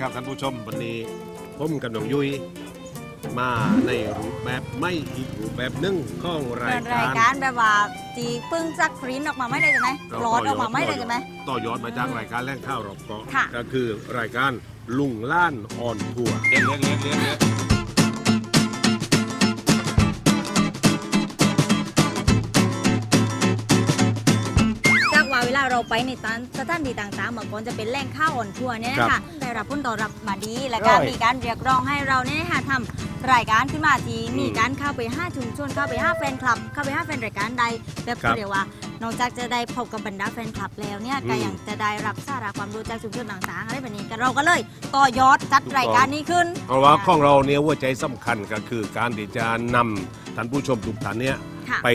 ครับท่านผู้ชมวันนี้ผมกับน้องยุ้ยมาในรูปแบบไม่อีกรูปแบบหนึ่งของราเป็ยรายการการแบบว่าตีปึ้งซักฟรีนออกมาไม่ได้ใช่ไหมร้อนออกมาไม่ได้ใช่ไหม ต่อยอดมาจากรายการแรงข้าวรอบเกาะค่ก็คือรายการลุงล้านออนทัวร์เลี้ยงเลาเราไปในตานสถานที่ต่างๆเบางคนจะเป็นแหล่งข้าวอ่อนทั่วเนี่ยนะคะได้รับผลตอบรับมาดี และการมีการเรียกร้องให้เราเนี่ยนะคะทำรายการขึ้นมาทีมีการเข้าไปห้าชุมชนเข้าไปห้าแฟนคลับ เข้าไปห้าแฟนรายการใดแบบเรียกว่า นอกจากจะได้พบกับบรรดาแฟนคลับแล้วเนี่ยก็ยังจะได้รับสาระความรู้จากชุมชนต่างๆอะไรแบบนี้ก็เราก็เลยต่อยอดจัดรายการนี้ขึ้น เพราะว่าของเราเนี่ยหัวใจสำคัญก็คือการที่จะนำท่านผู้ชมทุกท่านเนี่ยไป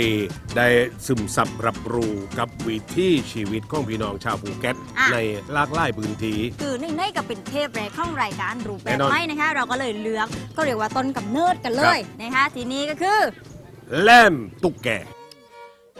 ได้ซึมซับรับรู้กับวิถีชีวิตของพี่น้องชาวภูเก็ตในลากหลายพื้นที่คือหนในกับเป็นเทพแรกของรายการรูปแบบไม่นะคะ เราก็เลยเลือกก็เรียกว่าต้นกับเนิดกันเลยนะคะ ทีนี้ก็คือแลมตุกแก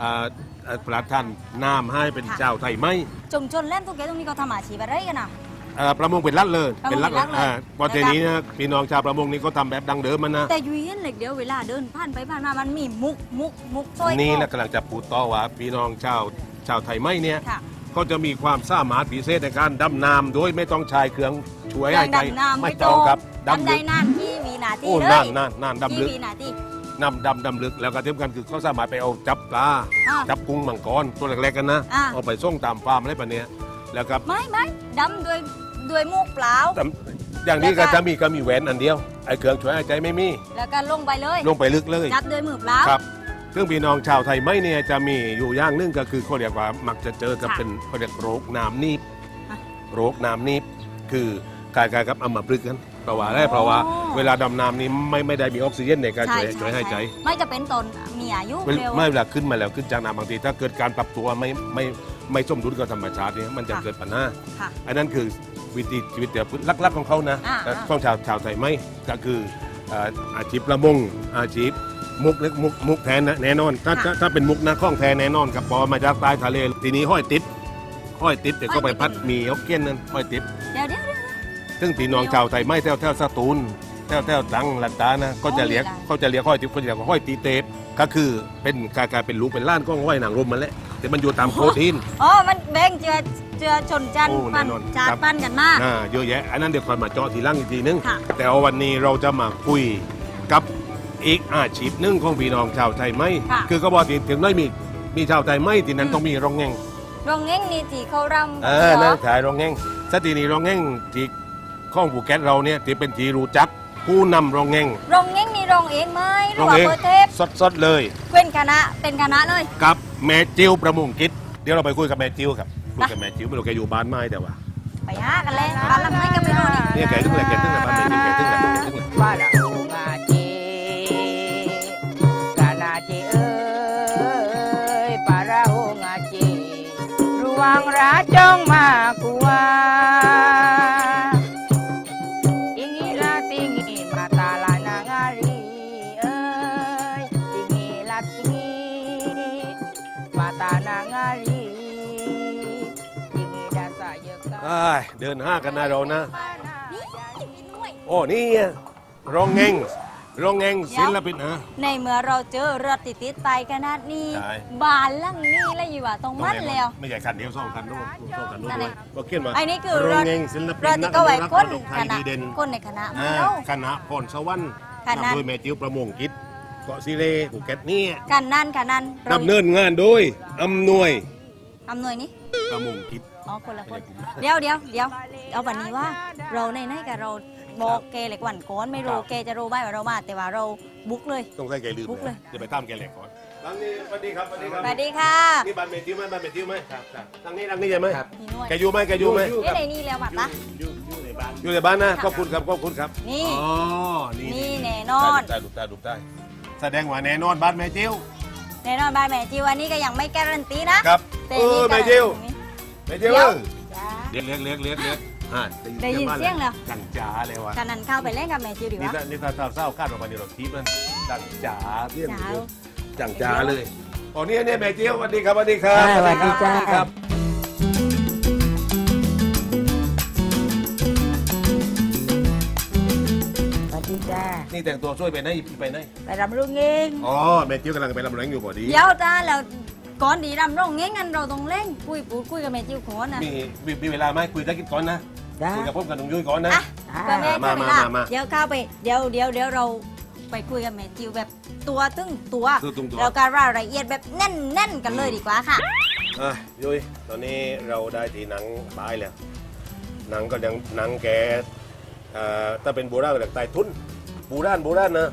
อ่าอ่าพระราชทานนามให้เป็นค่ะชาวไทยไหมชุมชนเล่นตุ๊กแกตรงนี้เขาทำอาชีพอะไรกันอะอ่าประมงเป็นรัฐเลยประมงเป็นรัฐเลยอ่าพอทีนี้นะพี่น้องชาวประมงนี่ก็ทำแบบดังเดิมมันนะ แต่อยูเห็นเหล็กเดียวเวลาเดินผ่านไปผ่านมามันมีมุกมุกมุกซอยนี่คอแหละกำลังจะพูดต่อว่าพี่น้องชาวชาวไทยไหมเนี่ย ค่ะ ก็จะมีความสามารถพิเศษในการดำน้ำโดยไม่ต้องใช้เครื่องช่วยเครื่หาอยงใจดำน้ำไม่ไม่ต้ต้อองงครับดำดำได้ลึกนานที่วีนาทีโอ้เลนั่ยนนั่นนั่นดำลึที่กวีนาที นำดำดำลึกแล้วก็ที่สำคัญคือเขาสามารถไปเอาจับปลาอ่าจับกุ้งมังกรตัวเล็กๆกันนะ อ่าเอาไปส่งตามฟาร์มอะไรแบบเนี้ยแล้วก็ไม่ไม่ดำด้วยด้วยมุกเปล่าตามอย่างนี้แล้ก็วก็ จะมีก็มีแหวนอันเดียวไอ้เครื่องช่วยหายใจไม่มีแล้วก็ลงไปเลยลงไปลึกเลยจับด้วยมือเปล่า ครับซึ่งพี่น้องชาวไทยไม่เนี่ยจะมีอยู่อย่างหนึงก็คือเขาเรียกว่ามักจะเจอกับค่ะเป็นเขาเรียกโรคน้ำนีบอะ โรคน้ำนีบคือการกายกับอัมพฤกษ์กัน เพราะว่าอะไรเพราะว่าเวลาดำน้ำนี้ไม่ไม่ได้มีออกซิเจนในการช่วยช่วยหายใจ ไม่จะเป็นตนมีอายุเวลเร็วไม่เวลาขึ้นมาแล้วขึ้นจากน้ำบางทีถ้าเกิดการปรับตัวไม่ไม่ไม่สมดุลกับธรรมชาติเนี่ยมันจะค่ะเกิดปัญหาค่ะอันนั้นคือวิถีชีวิตแบบลักๆของเขานะอ่าแต่อ่าของชาวชาวไทยไม่ก็คือเอ่ออาชีพประมงอาชีพมุกเล็กมุกมุกแทนนะแน่นอนถ้าถ้าถ้าเป็นมุกนะข้องแทนแน่นอนครับเพอมาจากใต้ทะเลทีนี้ห้อยติดห้อยติดเดี๋ยวก็ไปพัดหมีฮอกเกี้ยนนั่นห้อยติดเดี๋ยวเดี๋ยวเดี๋ยว ซึ่งพี่น้องชาวไทยไม่แถวแถวสตูลแถวแถวตรังลัดตานะก็จะเรียกอ๋อมีหลายเขาจะเรียกห้อยติดเขาจะเรียกว่าห้อยตีเตปก็คือเป็นกลายกลายเป็นลูกเป็นล้านก็ห้อยหนังรมมันแหละแต่มันอยู่ตามโปรตีนอ๋อมันแบ่งเจือเจือชนจันทร์โอ้ปั้นแน่นอนจานครับปั้นกันมากอ่าเยอะแยะอันนั้นเดี๋ยวค่อยมาเจาะทีหล่างอีกทีนึงค่ะแต่ว่าวันนี้เราจะมาคุยกับอีกอาชีพหนึ่งของพี่น้องชาวไทยไหมค่ะคือก็บอกถึงถึงไม่มีมีชาวไทยไหมที่นั้นอืมต้องมีรองแง่งโรงเง้งนี่ที่เขารำเอเหอรนั่อนขายรองแง่งสตีนี้รองแง่งที่ ข้องภูเก็ตเราเนี่ยที่เป็นที่รู้จักผู้นำรองแง่งโรงเง้งนี่โรงเองไหมหรืรอองว่าเองเปิดเทปสดๆเลยเป็นคณะเป็นคณะเลยกับแม่จิวประมงกิจเดี๋ยวเราไปคุยกับแม่จิวครับคุยกับแม่จิวไม่รู้แกอยู่บ้านไหมแต่ว่าไปหากันเลยบ้านหลังไหนก็ไม่รู้นี่เนี่ยแกถึงแหละแกถึงแหละบ้านแม่จิวแกถึงแหละแกถึงแหละ Para ngaji Kanaji ơi Para ngaji Ruang rajong makua Tinggilah เดินห้ากันนะเรานะนี่ด้วยโอ้นี่ไงรองแงงรองแงงศิลปินนะในเมื่อเราเจอรถติดติดๆไปขนาดนี้ ใช่บ้านหลังนี้แล้วอยู่ว่าตรงมันแล้ว ไม่ใช่คันเดียวสองคันด้วยสองคันด้วยนั่นเองก็เขียนว่าไอ้นี่คือรรองถแงงศิลปินรถที่ก็ไว้นัคนดกไทคยณะดีเด่นคนในคณะอ่าเรา คณะพรสวรรค์คณะ นำโดยแม่จิ๋วประมงกิจเกาะซีเลภูเก็ตนี่กันนั่นกันนั่นเราดำเนินงานโดยอำนวย อำนวยนี่ประมงกิจ อ๋อคนละคนเดี๋ยวเดี๋ยวเดี๋ยวเอาวันนี้ว่าเราในในกับเราบอกแกเหล็กวันก่อนไม่รู้แกจะรู้ไหมว่าเรามาแต่ว่าเราบุกเลย ต้องใส่แกลืมบุ๊กเลยจะไปตามแกแหลกก่อนทางนี้สวัสดีครับสวัสดีครับสวัสดีค่ะนี่บ้านแม่จิ๋วไหมบ้านแม่จิ๋วไหมครับครับทางนี้ทางนี้ใช่ไหมครับพี่นวลแกอยู่ไหมแกอยู่ไหมเอ๊ะในนี่แล้วบัตรละอยู่อยู่ในอยู่ในบ้านนะขอบคุณครับขอบคุณครับ นี่อ๋อนี่นี่แน่นอนได้ดูได้ดูได้แสดงว่าแน่นอนบ้านแม่จิ้วแน่นอนบายแม่จิวอันนี้ก็ยังไม่การันตีนะครับแต่เอนี่อก็แม่จิ้ว แม่จิ้วเออจ้าเลี้ยงเลี้ยงเลี้ยงเลี้ยงเลี้ยงอ่าได้ยินเสียงแล้วดังจ๋าเลยว่ะกันนั้นเข้าไปเล่นกับแม่จิวดีนี่วะ ถ้านี่ถ้าเศร้าคาดออกมาในรถทิพย์นั่นดังจ๋าเรื่องจ๋าจังจ๋าเลยอ๋อนี่เนี่ยแม่จิ้วสวัสดีครับสวัสดีครับ สวัสดีจ้าครับ สวัสดีจ้านี่แต่งตัวช่วยไปไหนไปไหนไปรำลุงเองอ๋อแม่จิ้วกำลังไปรำแรงอยู่พอดี เดี๋ยวจ้าแล้ว ก่อนดีรำร้องเงี้ยงันเราต้องเล่นคุยพูดคุยกับแม่จิวก่อนนะมีมีมีเวลาไหมคุยได้กินก่อนนะจ้าคุยกับผมกับลุงยุ้ยก่อนนะอะจ้าก็แม่มาก็มาเวลามามา เดี๋ยวเข้าไปเดี๋ยวเดี๋ยวเดี๋ยวเราไปคุยกับแม่จิวแบบตัวตึ้งตัวคือตรงตัวเราการรายละเอียดแบบแน่นแน่นๆกันเลยดีกว่าค่ะอะยุ้ยตอนนี้เราได้ทีหนังตายแล้วหนังก็ยังหนังแกเอ่อถ้าเป็นโบราณก็เรียกตายทุนโบราณโบราณนะ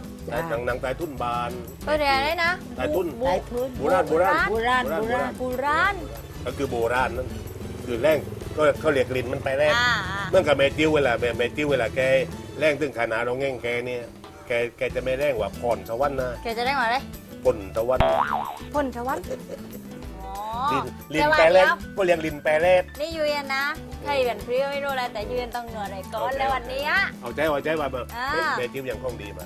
หนังหนังตายทุนบานก็เรียนได้นะตายทุนได้พื้นโบราณโบราณ โบราณโบราณ ปูร้านก็คือโบราณนั่นคือแรงก็เขาเรียกลิ้นมันไปแรงอ่าเมื่อกับแม่จิ้วเวลาแม่แม่จิ้วเวลาแกแรงถึงขนาดเราแง่งแกเนี่ยแกแกจะไม่แรงกว่าพรสวรรค์นะแกจะได้มาเลยพลสวรรค์พลชวัตอ๋อลิ้นลิ้นแต่ว่าแปรแรเดี๋กยวก็เรียกลิ้นแปรแรกนี่ยูเอ็นนะ ใครเป็นพริ้วไม่รู้อะไรแต่ยูเอ็นต้องเหนือหน่อยก่อนแล้ววันนี้อะ เอาใจเอาใจว่าแบบอ่า แม่จิ้วยังคล่องดีมา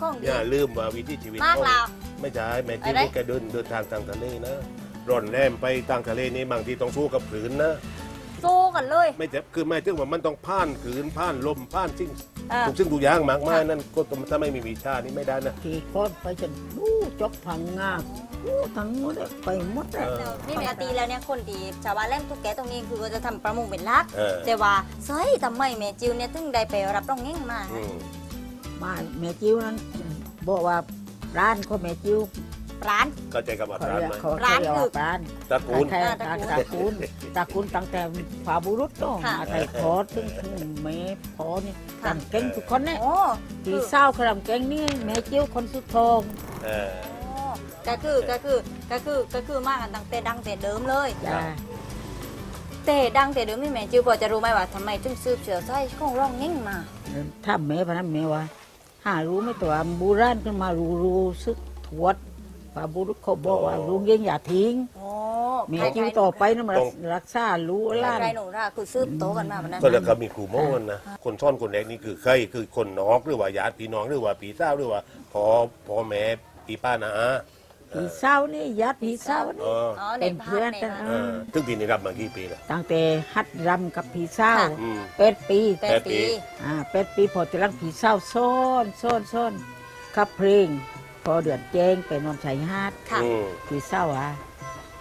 คงดีอย่าลืมว่าวิถีชีวิตมากของแล้วไม่ใช่แม่จิ้วอะไรแกเดินเดินทางทางทะเลนะร่อนแรมไปทางทะเลนี่บางทีต้องสู้กับผืนนะ สู้กันเลย ไม่ใช่คือไม่ถึงว่ามันต้องผ่านผืนผ่านลมผ่านสิ่งอ่าทุกสิ่งทุกอย่างมากมายนั่นก็ถ้าไม่มีวิชานี่ไม่ได้นะขี่โคนไปจนรู้จบพังงา รู้ทั้งหมดเลยไปหมดเลยเออนี่ปกติแล้วเนี่ยคนดีชาวบ้านเล่นตุ๊กแกตรงนี้คือจะทำประมงเป็นหลัก เออ แต่ว่าเฮ้ยทำไมแม่จิวเนี่ยถึงได้ไปรับรองเง่งมา อืมมาแม่จิ้วนั้นบอกว่าร้านเขาแม่จิ้วร้าน เข้าใจกับอัเขาตราเรียกไหมเขาร้านเรียกคือว่าร้านตระกูลตระตระตระกูลตระกูลตั้งแต่ฝาบุรุษต้องค่ะมาไทยพอถึงถึงแม่พอนี่ค่ะรำเก่งทุกคนเนี่ยโอ้ที่เศร้าเขารำเก่งนี่แม่จิ้วคนสุดทอง เออ ก็คือก็คือก็คือก็คือมากันตั้งแต่ดังแต่เดิมเลย จ้า แต่ดังแต่เดิมนี่แม่จิวพอจะรู้ไหมว่าทำไมถึงสืบเชื้อสายของร้องเง่งมา ถ้าแม่พนันแม่ว่าหารู้ไหม่ตัวโบูราณขึ้นมารู้รู้สึกทวดฝาบุรุษเขาบอกว่าลุงยังอย่าทิ้งโอ้แม่จิ้วต่อไปนั่นมารักษารู้ล้านไรหนูราคือสืบโตกันมาวันนั้นก็แล้วก็มีครูโม่นนะ คนซ่อนคนแรกนี่คือใครคือคนนอกหรือว่าญาติพี่น้องหรือว่าพี่สาวหรือว่าพ่อพ่อแม่พี่ป้านะอา ผีเศร้านี่ยัดผีเศร้าเอนี่ออ๋อในเป็นภาเพื่พอนในกันภาพ เออซึ่งปีนี้รับมากี่ปีแล้วตั้งแต่ฮัดรำกับผีเศร้าค่ะ อืม เป็ดปีแปดปี อ่าเป็ดปีพอจะรังผีเศร้าซ่อนซ่อนซ่อนขับเพลง พอเดือดแจ้งไปนอนชายหาดค่ะ อืมผีเศร้าอะ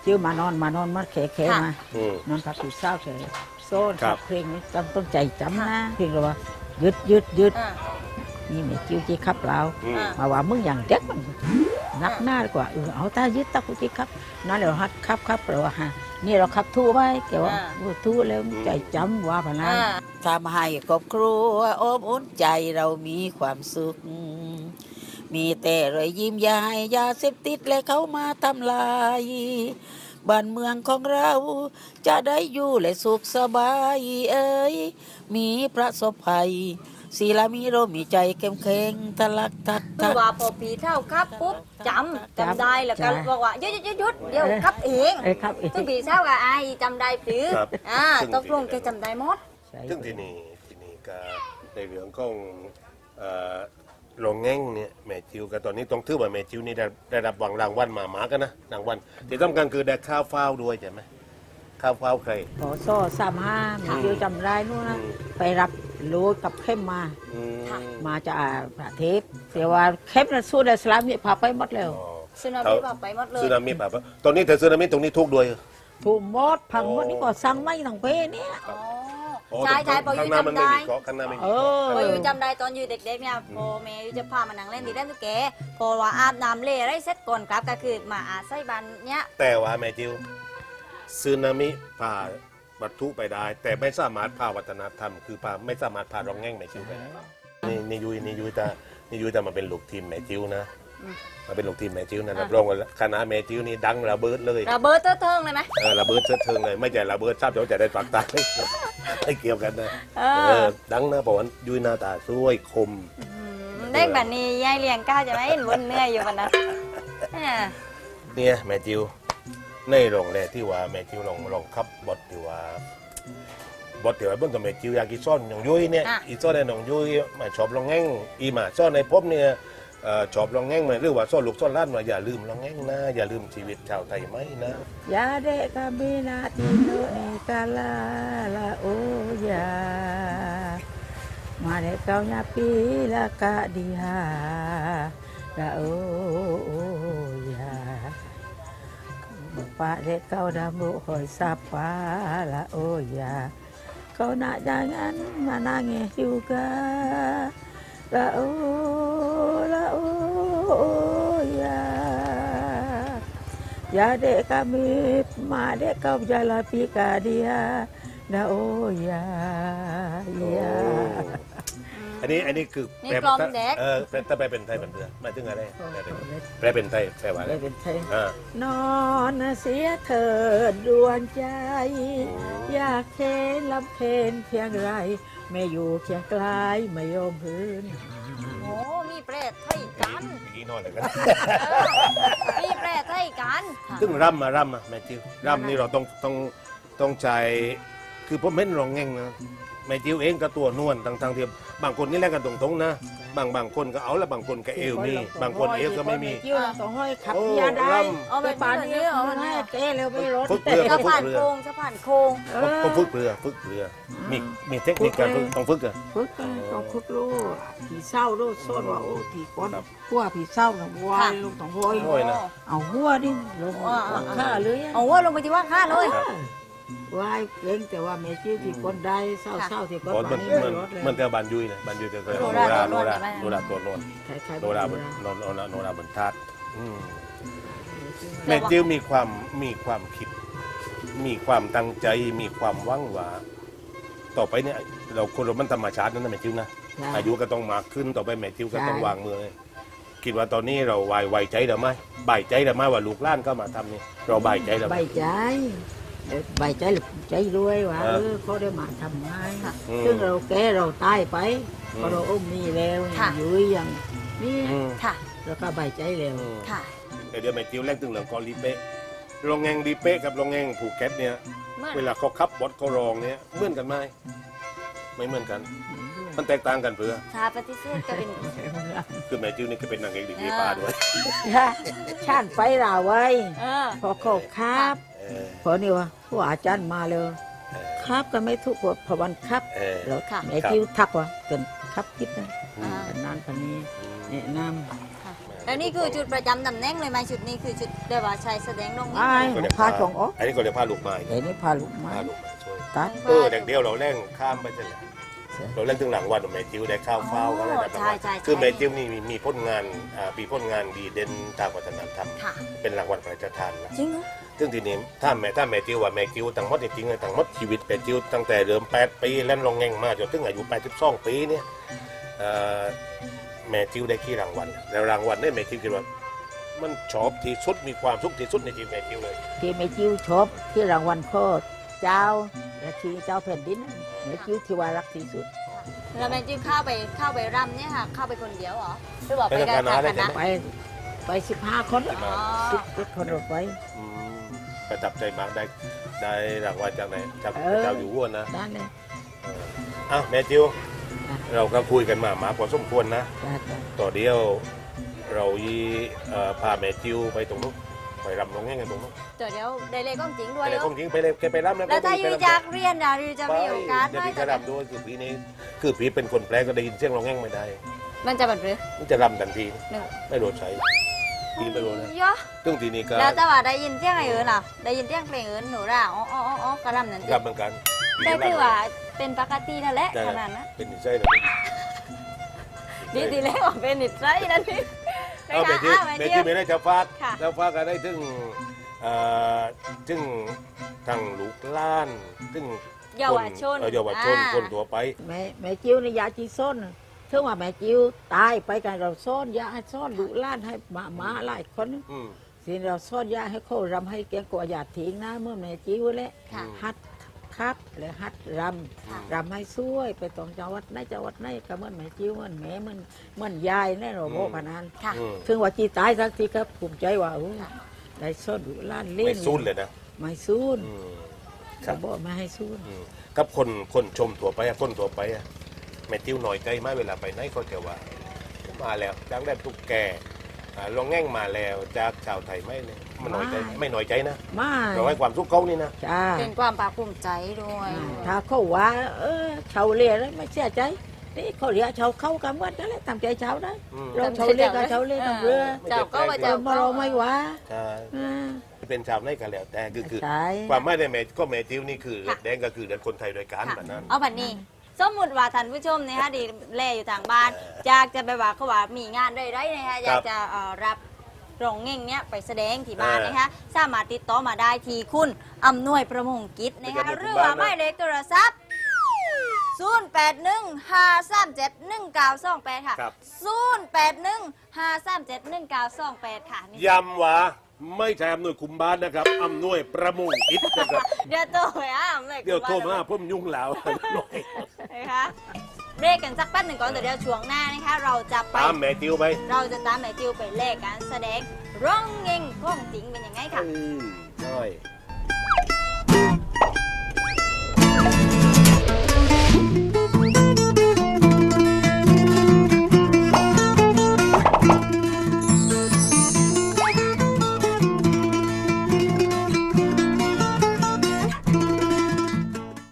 จิ้วมานอนมานอนมาแขะแขะค่ะ มา อืม นอนพักผีเศร้าเฉยโซ่นครับ เพลงนี้ต้องต้องใจจำค่ะนะเพลงเราว่ายึดยึดยึดอ่านี่แม่จิ้วจีขับเราอืมอ่ามาว่ามึงอย่างเด็กมัน นักหน้าดีกว่าเออเอาตายึดตากูจีครับนั่นเราฮัดครับครับเราว่าฮะนี่เราขับทู่ไว้แต่ว่าอ่าเออทู่แล้วใจจำว่าพะนะอ่าทำให้ครอบครัวอบอุ่นใจเรามีความสุข มีแต่รอยยิ้มอยาให้ยาเสพติดและเขามาทำลายบ้านเมืองของเรา จะได้อยู่และสุขสบายเอ้ยมีประสบภัย ศีลามีโรมีใจเข้มแข็งทะลักทักคืทัอก ว่าพอผีเท่าครับปุ๊บจำจำได้แล้วก็จ้ะบอกว่าหยุดหยุดหยุดหยุดเดี๋ยวครับเองเอ้ยครับเอ้ยซึ่งผีเท่ากับไอ้จำได้ผือครับอ่าซึ่ง ตกลงแกจำได้หมด ใช่ซึ่งที่นี่ที่นี่ก็ในเรื่องของเอ่อลงแง่งเนี่ยแม่จิวก็ตอนนี้ต้องถือว่าแม่จิวนี่ได้ได้รับวางรางวัลมาหมากันนะรางวัลที่สำคัญคือได้ข้าวเฝ้าด้วยใช่ไหมข้าวเฝ้าใครขอโซ่สามห้ามีเดียวจำได้นู่นนะอืมไปรับ โลกับเข้มมา อืมค่ะมาจากประเทศเสียว่าเข้มนั้นสู้ได้สลามนี่พาไปหมดแล้วอ๋อซึนามิบอกไปหมดเลยสึนามิป่ะตอนนี้แต่สึนามิตรงนี้ทุกข์ด้วย ถูกหมดพังหมดนี่ก็สั่งไม่ทั้งเพเนี่ย อ๋ออ๋อใช่ใช่พออข้างยู่หน้ามันจำไม่ได้ มีเกาะข้างหน้าไม่มีเอเกาะอพออยู่จำได้ตอนอยู่เด็กๆเนี่ยพอเมย์จะพามานั่งเล่นดีเล่นตุ๊กแกพอว่าอาบน้ำเล่อะไรเสร็จก่อนกลับก็คือมาอาศัยบ้านเนี้ยแต่ว่าแม่จิวสึนามิพา วัตถุไปได้ แต่ไม่สามารถพาวัฒนธรรม คือพาไม่สามารถพารองแง่งแม่จิวไปได้นี่นี่ยุยนี่ยุยจะนี่ยุยจะมาเป็นลูกทีมแม่จิวนะมาเป็นลูกทีมแม่จิวนะรับรองว่าคณะแม่จิวนี่ดังระเบิดเลยระเบิดเตอร์เทิงเลยไหมเออระเบิดเชิดเทิงเลยไม่ใช่ระเบิดทราบเดี๋ยวจะได้ฝักตายไม่เกี่ยวกันนะเอเอออดังนะบอกว่ายุ้ยหน้าตาสวยคมเด็กแบบนี้ยายเลี้ยงก้าวจะไม่เห็นบนเนื้ออยู่กันนะเออเนี่ยแม่จิว ในโรงแรมที่ว่าแม่จิวลองลองขับบทที่ว่าบทที่ว่าเบื้องต้นแม่จิวอยากอีซ่อนหนองยุ้ยเนี่ยอีซ่อนในหนองยุ้ยมาชอบลองแง่งอีมาซ่อนในพบเนี่ยเอ่อชอบลองแง่งมาหรือว่าซ่อนลูกซ่อนล้านมาอย่าลืมลองแง่งนะอย่าลืมชีวิตชาวไทยไหมนะ Ya dek kami nak tidur ni kala la oh ya Mare kau nyapi la kak dia la oh ya Bapak dek kau dah hoi sapa la oh ya Kau nak jangan menangis juga la oh la oh ya Ya dek kami, mak dek kau berjalan pika dia. Dah oh ya, ya. อันนี้อันนี้คือนี่กลอมเด็กเออแปลถ้าแปลเป็นไทยเป็นเรือหมายถึงอะไรแปลเป็นแปลเป็นไทยแปลว่าอะไรได้เป็นไทยอ่านอนเสียเถิดดวงใจ อยากเห็นลำเพนเพียงไร ไม่อยู่เคียงไกลไม่ยอมพื้นโอ้มีเปรตไทยกันเมื่อกี้นอนเลยกันมีเปรตไทยกันซึ่งร่ำมาร่ำมาแม่จิวร่ำนี่เราต้องต้องต้องใจคือผมเห็นรองแง่งนะ แม่จิวเองก็ตัวนวลทางทางๆที่บางคนนี่แลกกันตรงๆนะ บางบางคนก็เอาแล้วบางคนก็เอวมีบางคนเอวก็ไม่มี จิ้วต้องห้อยขับโอ้ยาได้ร่เอาไปแต่ป่านนี้นี้เหรอมันให้เต้เร็วไม่รถฝึกเรือสะพานโค้งสะพานโค้งเอก็อก็ฝึกเรือฝึกเรือมีมีเทคนิคการฝึกต้องฝึกอะฝึกกันต้องฝึกรู้ผีเศร้ารู้โซนว่าโอ้ผีก้อนครับหัวผีเศร้าหนังวายลงต้องห้อยโอ้ยนะ เอาหัวดิลงอ่าหลังข้าเลยอะเอาว่าลงไปที่ว่าข้าเลย ครับ วายเก่งแต่ว่าแม่ชื่อที่คนได้เศร้าเศร้าที่คนอ๋อมันบ้ามันรถเลยมันแต่บานยุยนะบานยุยจะเคยโนโนราราโนโนราราโนโนราราตัวโนนคล้ายๆโนราบนโนโนราโนราบนทัดอืมแม่จิ๋วมีความมีความคิด มีความตั้งใจมีความหวังว่าต่อไปเนี่ยเราคนเรามันธรรมชาตินั่นนะแม่จิ๋วนะราอายุก็ต้องมากขึ้นต่อไปแม่จิ๋วก็ใช่ต้องวางมือเลยคิดว่าตอนนี้เราไวไวใจหรือไม่บ่ายใจหรือไม่ว่าลูกหล้านก็มาทำนี่เราบ่ายใจหรือใบไม่ใจเออ ใบใจหรือใจรวยว่าเอเอออเขาได้มาทำงานค่ะอืมซึ่งเราแก่เราตายไปอืมพอเราอุ้มนี่แล้วค่ะ อยู่อย่างนี่อืมค่ะ แล้วก็ใบใจแล้วอืมค่ะเดี๋ยวเดี๋ยวแม่จิ๋วแรกตึงเหลืองกอลีเป้โรงแงงลีเป้กับโรงแงงผูกแก๊สเนี่ยเมื่อเวลาเขาขับบดเขารองเนี่ยเหมือนกันไหมไม่เหมือนกัน มันแตกต่างกันเพื่อชาปฏิเสธก็เป็น คือแม่จิ๋วนี่ก็เป็นนางเอกดีเจป้าด้วย ชาติไฟเราไว้ เออ พอเขาครับเออ พอนี่ว่าผู้อาจารย์มาเลยเออครับก็ไม่ทุกข์พอวันครับเออแล้วค่ะแม่คิวทักว่าเกินครับคิดนะอืมกันนานคนนี้แนะนแล้วนี่คือจุดประจำตำแหน่งเลยไหมชุดนี้คือชุดเดว่าชายแสดงลงำนี้ไอ้ายพาของออกอันนี้ก็เรียกผ้าลูกไม้เดี๋ยวนี้พาลูกมาผ้าลูกไม้ช่วยตัดเออเด็กเดียวเราเล่นข้ามไปเสร็จแล้วเราเล่นถึงหลังวันแม่จิ๋วได้ข้าวเฝ้าก็ได้แบบใช่ใช่คือแม่จิ๋วนี่มีมีผลงานอ่าปีผลงานดีเด่นทางวัฒนธรรมค่ะเป็นรางวัลพระราชทานนะจริงเหรอ ซึ่งทีนี้ถ้าแม่ถ้าแม่จิ๋วว่าแม่จิ๋วทั้งหมดจริงๆเลยทั้งหมดชีวิตแม่จิ๋วตั้งแต่เริ่ม8ปีเล่นลงแง่งมาจนถึงอายุ82ปีเนี่ยเอ่อแม่จิ๋วได้กี่รางวัลแล้วรางวัลเนี่ยแม่จิ๋วคิดว่ามันชอบที่สุดมีความสุขที่สุดในชีวิตแม่จิ๋วเลยที่แม่จิวชอบที่รางวัลโคตรเจ้าและที่เจ้าแผ่นดินแม่จิวที่ว่ารักที่สุดแล้วแม่จิ้มเข้าไปเข้าไปรำเนี่ยค่ะเข้าไปคนเดียวเหรอหรือว่าไปกับไปกับคณะคณะไปไปสิบห้าคนอ๋อสิบเจ็ดคนเราไปอืม ประทับใจมากได้ได้รางวัลจากไหนจากเออเจ้าอยู่วัวนะนั่นเลยเอออ้าวแม่จิ๋วอะเราก็คุยกันมามาพอสมควรนะจ้าจ้าต่อเดียวเรายีเอ่อพาแม่จิ๋วไปตรงนู้นไปรำลงแง่งกันตรงนู้นเดี๋ยวเดี๋ยวได้เลยก้องจริงด้วยไปเลยเดี๋ยวคงจริงไปเลยแกไปรำแล้วถ้าอยู่จากเรียนอะอยู่จะมีโอกาสเดี๋ยวไหมพี่จะรำด้วยคือพี่นี้คือพี่เป็นคนแปลก็ได้ยินเสียงร้องแง่งไม่ได้ มันจะแบบหรือมันจะรำทันทีหนึ่งไม่โดนใช้ พี่ไม่โดนนะเยอะซึ่งทีนี้ก็แล้วแต่ว่าได้ยินเสียงอะไรเอิญอะได้ยินเสียงเพลงเอิญหนูร่าอ๋ออ๋ออ๋อกระลำนั่นสิรำเหมือนกันแต่คือว่าเป็นปกตินั่นแหละขนาดนั้นเป็นนิสัยนะดีดีแล้วเป็นนิสัยนั่นนี่เอาไปที่ไปที่ไม่ได้จะฟากค่ะจะฟากก็ได้ถึงถึงทางลูกล้านถึงเยาวชนเยาวชนคนทั่วไปแม่แม่จิ้วในยาจีส้น ถึงว่าแม่จิวตายไปกันเราซ่อนยาให้ซ่อนดุล้านให้หมาหมาหลายคนอืม สิเราซ่อนยาให้เขารำให้เกียงกว่าอย่าทิ้งนะเมื่อแม่จิวแหละค่ะฮัดขครับแล้วฮัดรค่ะำรำให้ช่วยไปตองจังหวัดไหนจังหวัดไหนก็เหมือนแม่จิ้วเหมือนแม่เหมือนเหมือนยายแน่หรอโบพนันค่ะ อืมถึงว่าจีตายสักทีครับภูมิใจว่าอู้ได้สดล้านเล่ไม่นซูนเลยนะไม่ซูนอืมคก็รับบอกมาให้ซูน อืมกับคนคนชมถั่วไปอะคนถั่วไปอะ แม่ติ้วหน่อยใจไหมเวลาไปไหนเขาจะว่ามาแล้วจากแดนตุกแกอ่าลองแง่งมาแล้วจากชาวไทยไหมเนี่ยมันหน่อยใจไหมไม่หน่อยใจนะไม่เราให้ความสุขเขานี่นะจ้าเป็นความภาคภูมิใจด้วยถ้าเขาว่าเออชาวเรียแล้วไม่เสียใจนี่เขาเรียกชาวเข้ากันหมดนั่นแหละทำใจชาวได้อืมเราชาวเรียกกับชาวเรียกกับเรือเจ้าก็ว่าเจ้าเจ้ามาเราไม่ว่าใช่อ่าเป็นชาวไหนกันแล้วแต่คือคือใช่ความไม่ได้แม่ก็แม่ติ้วนี่คือค่ะแดงก็คือเดินคนไทยด้วยกันค่ะแบบนั้นเอาแบบนี้ สมมติว่าท่านผู้ชมนะคะดีแลอยู่ทางบ้านอยากจะไปว่าเขาว่ามีงานใดๆนะคะอยากจะเอ่อรับรองเง่งเนี้ยไปแสดงที่บ้านนะคะสามารถติดต่อมาได้ที่คุณอำนวยประมงกิจนะคะหรือว่าหมายเลขโทรศัพท์ 0 8 1 5 3 7 1 9 2 8 ค่ะ ครับ 0 8 1 5 3 7 1 9 2 8 ค่ะนี่ย้ำว่าไม่ใช่อำนวยคุมบ้านนะครับอำนวยประมงอิทนะครับ เดี๋ยวโตไปอะอำนวยเดี๋ยวโทรมาคุณเพิ่มยุ่งแล้วหน่อย นะคะเบรกกันสักแป๊บหนึ่งก่อนแต่เดี๋ยวช่วงหน้านะคะเราจะไปตามแม่ติ้วไป เราจะตามแม่จิวไปเลขการแสดงร้องเง่งก้องจริงเป็นยังไงค่ะ อืมน้อย